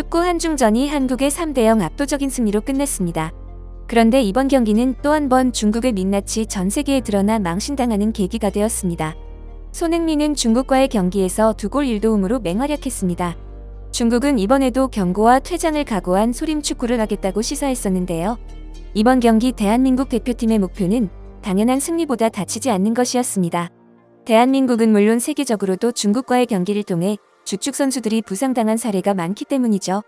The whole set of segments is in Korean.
축구 한중전이 한국의 3대0 압도적인 승리로 끝냈습니다. 그런데 이번 경기는 또 한 번 중국의 민낯이 전 세계에 드러나 망신당하는 계기가 되었습니다. 손흥민은 중국과의 경기에서 두 골 1도움으로 맹활약했습니다. 중국은 이번에도 경고와 퇴장을 각오한 소림 축구를 하겠다고 시사했었는데요. 이번 경기 대한민국 대표팀의 목표는 당연한 승리보다 다치지 않는 것이었습니다. 대한민국은 물론 세계적으로도 중국과의 경기를 통해 주축 선수들이 부상당한 사례가 많기 때문이죠.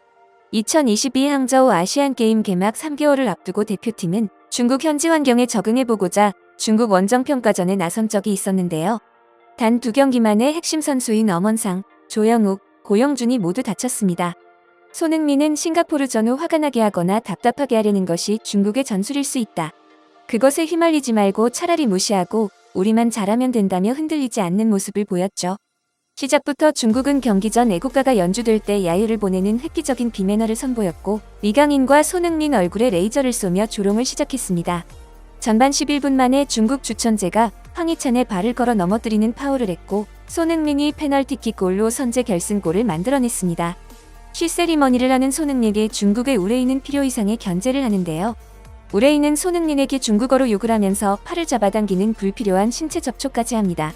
2022 항저우 아시안게임 개막 3개월을 앞두고 대표팀은 중국 현지 환경에 적응해보고자 중국 원정 평가전에 나선 적이 있었는데요. 단 두 경기만에 핵심 선수인 엄원상, 조영욱, 고영준이 모두 다쳤습니다. 손흥민은 싱가포르 전후 화가 나게 하거나 답답하게 하려는 것이 중국의 전술일 수 있다. 그것에 휘말리지 말고 차라리 무시하고 우리만 잘하면 된다며 흔들리지 않는 모습을 보였죠. 시작부터 중국은 경기 전 애국가가 연주될 때 야유를 보내는 획기적인 비매너를 선보였고 이강인과 손흥민 얼굴에 레이저를 쏘며 조롱을 시작했습니다. 전반 11분 만에 중국 주천재가 황희찬의 발을 걸어 넘어뜨리는 파울을 했고 손흥민이 페널티킥 골로 선제 결승골을 만들어냈습니다. 쉬세리머니를 하는 손흥민에게 중국의 우레이는 필요 이상의 견제를 하는데요. 우레이는 손흥민에게 중국어로 욕을 하면서 팔을 잡아당기는 불필요한 신체 접촉까지 합니다.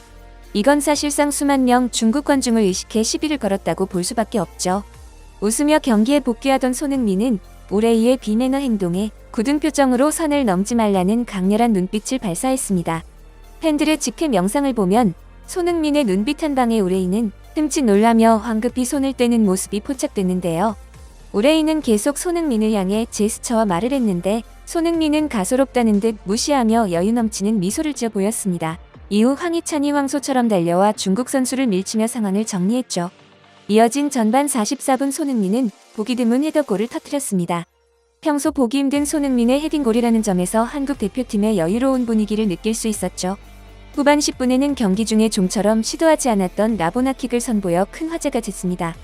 이건 사실상 수만 명 중국 관중을 의식해 시비를 걸었다고 볼 수밖에 없죠. 웃으며 경기에 복귀하던 손흥민은 우레이의 비매너 행동에 굳은 표정으로 선을 넘지 말라는 강렬한 눈빛을 발사했습니다. 팬들의 직캠 영상을 보면 손흥민의 눈빛 한 방에 우레이는 흠칫 놀라며 황급히 손을 떼는 모습이 포착됐는데요. 우레이는 계속 손흥민을 향해 제스처와 말을 했는데 손흥민은 가소롭다는 듯 무시하며 여유 넘치는 미소를 지어 보였습니다. 이후 황희찬이 황소처럼 달려와 중국 선수를 밀치며 상황을 정리했죠. 이어진 전반 44분 손흥민은 보기 드문 헤더골을 터뜨렸습니다. 평소 보기 힘든 손흥민의 헤딩골이라는 점에서 한국 대표팀의 여유로운 분위기를 느낄 수 있었죠. 후반 10분에는 경기 중에 좀처럼 시도하지 않았던 라보나킥을 선보여 큰 화제가 됐습니다.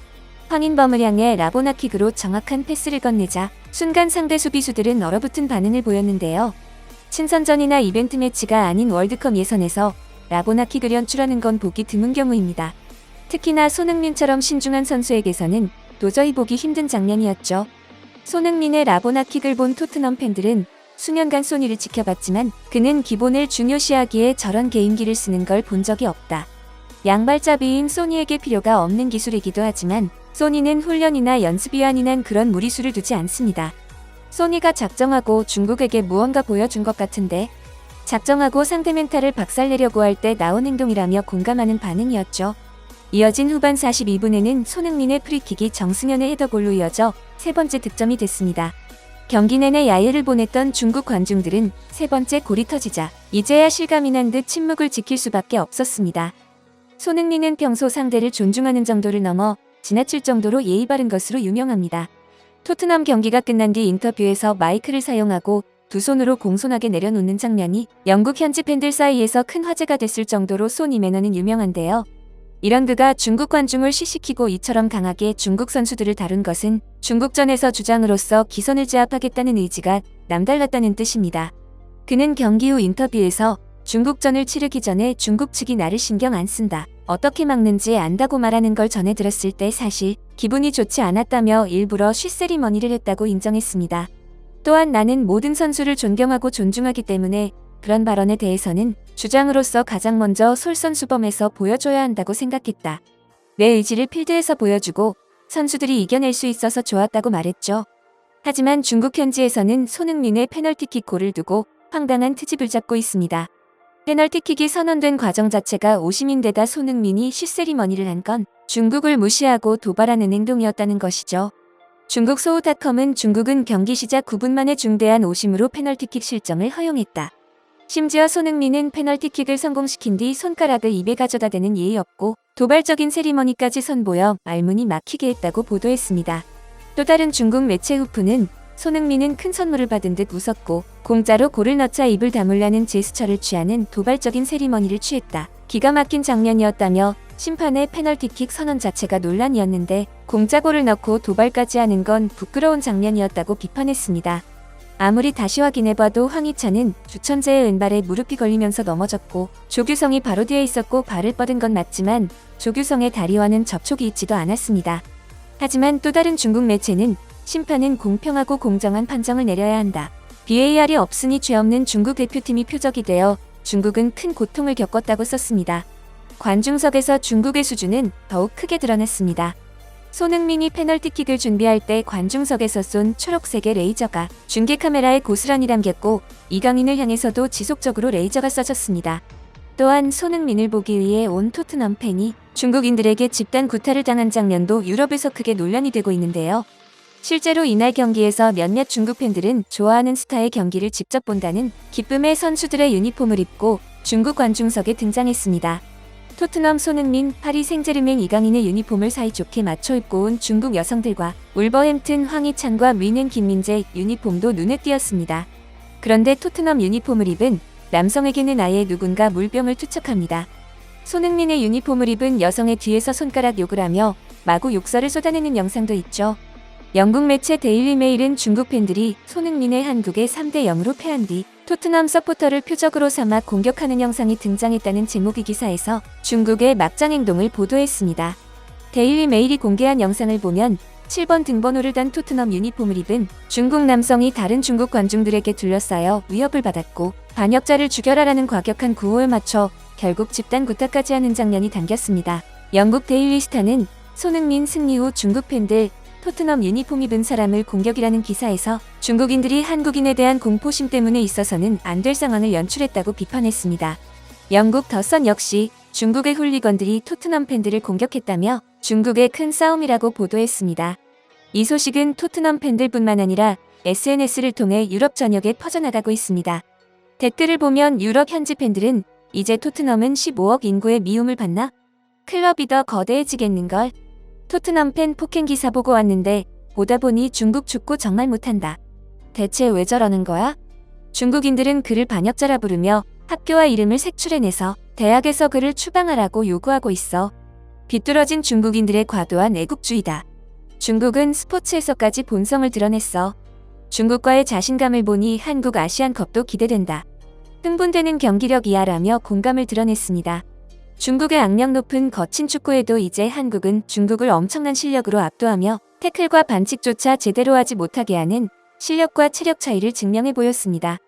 황인범을 향해 라보나킥으로 정확한 패스를 건네자 순간 상대 수비수들은 얼어붙은 반응을 보였는데요. 친선전이나 이벤트 매치가 아닌 월드컵 예선에서 라보나킥을 연출하는 건 보기 드문 경우입니다. 특히나 손흥민처럼 신중한 선수에게서는 도저히 보기 힘든 장면이었죠. 손흥민의 라보나킥을 본 토트넘 팬들은 수년간 소니를 지켜봤지만 그는 기본을 중요시하기에 저런 개인기를 쓰는 걸 본 적이 없다. 양발잡이인 소니에게 필요가 없는 기술이기도 하지만 소니는 훈련이나 연습이 아니난 그런 무리수를 두지 않습니다. 소니가 작정하고 중국에게 무언가 보여준 것 같은데 작정하고 상대 멘탈을 박살내려고 할 때 나온 행동이라며 공감하는 반응이었죠. 이어진 후반 42분에는 손흥민의 프리킥이 정승현의 헤더골로 이어져 세 번째 득점이 됐습니다. 경기 내내 야유를 보냈던 중국 관중들은 세 번째 골이 터지자 이제야 실감이 난 듯 침묵을 지킬 수밖에 없었습니다. 손흥민은 평소 상대를 존중하는 정도를 넘어 지나칠 정도로 예의 바른 것으로 유명합니다. 토트넘 경기가 끝난 뒤 인터뷰에서 마이크를 사용하고 두 손으로 공손하게 내려놓는 장면이 영국 현지 팬들 사이에서 큰 화제가 됐을 정도로 소니 매너는 유명한데요. 이런 그가 중국 관중을 시시키고 이처럼 강하게 중국 선수들을 다룬 것은 중국전에서 주장으로서 기선을 제압하겠다는 의지가 남달랐다는 뜻입니다. 그는 경기 후 인터뷰에서 중국전을 치르기 전에 중국 측이 나를 신경 안 쓴다. 어떻게 막는지 안다고 말하는 걸 전해 들었을 때 사실 기분이 좋지 않았다며 일부러 쉬세리머니를 했다고 인정했습니다. 또한 나는 모든 선수를 존경하고 존중하기 때문에 그런 발언에 대해서는 주장으로서 가장 먼저 솔선수범해서 보여줘야 한다고 생각했다. 내 의지를 필드에서 보여주고 선수들이 이겨낼 수 있어서 좋았다고 말했죠. 하지만 중국 현지에서는 손흥민의 페널티킥 골을 두고 황당한 트집을 잡고 있습니다. 페널티킥이 선언된 과정 자체가 오심인데다 손흥민이 쉬세리머니를 한 건 중국을 무시하고 도발하는 행동이었다는 것이죠. 중국 소우닷컴은 중국은 경기 시작 9분 만에 중대한 오심으로 페널티킥 실점을 허용했다. 심지어 손흥민은 페널티킥을 성공시킨 뒤 손가락을 입에 가져다 대는 예의 없고 도발적인 세리머니까지 선보여 말문이 막히게 했다고 보도했습니다. 또 다른 중국 매체 후프는 손흥민은 큰 선물을 받은 듯 웃었고 공짜로 골을 넣자 입을 다물라는 제스처를 취하는 도발적인 세리머니를 취했다. 기가 막힌 장면이었다며 심판의 페널티킥 선언 자체가 논란이었는데 공짜골을 넣고 도발까지 하는 건 부끄러운 장면이었다고 비판했습니다. 아무리 다시 확인해봐도 황희찬은 주천재의 은발에 무릎이 걸리면서 넘어졌고 조규성이 바로 뒤에 있었고 발을 뻗은 건 맞지만 조규성의 다리와는 접촉이 있지도 않았습니다. 하지만 또 다른 중국 매체는 심판은 공평하고 공정한 판정을 내려야 한다. VAR이 없으니 죄 없는 중국 대표팀이 표적이 되어 중국은 큰 고통을 겪었다고 썼습니다. 관중석에서 중국의 수준은 더욱 크게 드러났습니다. 손흥민이 페널티킥을 준비할 때 관중석에서 쏜 초록색의 레이저가 중계 카메라에 고스란히 담겼고 이강인을 향해서도 지속적으로 레이저가 쏴졌습니다. 또한 손흥민을 보기 위해 온 토트넘 팬이 중국인들에게 집단 구타를 당한 장면도 유럽에서 크게 논란이 되고 있는데요. 실제로 이날 경기에서 몇몇 중국 팬들은 좋아하는 스타의 경기를 직접 본다는 기쁨의 선수들의 유니폼을 입고 중국 관중석에 등장했습니다. 토트넘 손흥민, 파리 생제르맹 이강인의 유니폼을 사이좋게 맞춰 입고 온 중국 여성들과 울버햄튼 황희찬과 위는 김민재 유니폼도 눈에 띄었습니다. 그런데 토트넘 유니폼을 입은 남성에게는 아예 누군가 물병을 투척합니다. 손흥민의 유니폼을 입은 여성의 뒤에서 손가락 욕을 하며 마구 욕설을 쏟아내는 영상도 있죠. 영국 매체 데일리 메일은 중국 팬들이 손흥민의 한국에 3대 0으로 패한 뒤 토트넘 서포터를 표적으로 삼아 공격하는 영상이 등장했다는 제목의 기사에서 중국의 막장 행동을 보도했습니다. 데일리 메일이 공개한 영상을 보면 7번 등번호를 단 토트넘 유니폼을 입은 중국 남성이 다른 중국 관중들에게 둘러싸여 위협을 받았고 반역자를 죽여라라는 과격한 구호를 맞춰 결국 집단 구타까지 하는 장면이 담겼습니다. 영국 데일리 스타는 손흥민 승리 후 중국 팬들 토트넘 유니폼 입은 사람을 공격이라는 기사에서 중국인들이 한국인에 대한 공포심 때문에 있어서는 안 될 상황을 연출했다고 비판했습니다. 영국 더선 역시 중국의 훌리건들이 토트넘 팬들을 공격했다며 중국의 큰 싸움이라고 보도했습니다. 이 소식은 토트넘 팬들뿐만 아니라 SNS를 통해 유럽 전역에 퍼져나가고 있습니다. 댓글을 보면 유럽 현지 팬들은 이제 토트넘은 15억 인구의 미움을 받나? 클럽이 더 거대해지겠는걸? 토트넘 팬 폭행 기사 보고 왔는데 보다 보니 중국 축구 정말 못한다. 대체 왜 저러는 거야? 중국인들은 그를 반역자라 부르며 학교와 이름을 색출해내서 대학에서 그를 추방하라고 요구하고 있어. 비뚤어진 중국인들의 과도한 애국주의다. 중국은 스포츠에서까지 본성을 드러냈어. 중국과의 자신감을 보니 한국 아시안컵도 기대된다. 흥분되는 경기력 이하라며 공감을 드러냈습니다. 중국의 악력 높은 거친 축구에도 이제 한국은 중국을 엄청난 실력으로 압도하며 태클과 반칙조차 제대로 하지 못하게 하는 실력과 체력 차이를 증명해 보였습니다.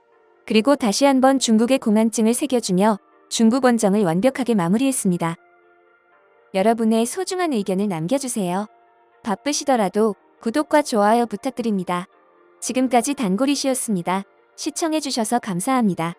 그리고 다시 한번 중국의 공안증을 새겨주며 중국 원정을 완벽하게 마무리했습니다. 여러분의 소중한 의견을 남겨주세요. 바쁘시더라도 구독과 좋아요 부탁드립니다. 지금까지 단골이시였습니다. 시청해주셔서 감사합니다.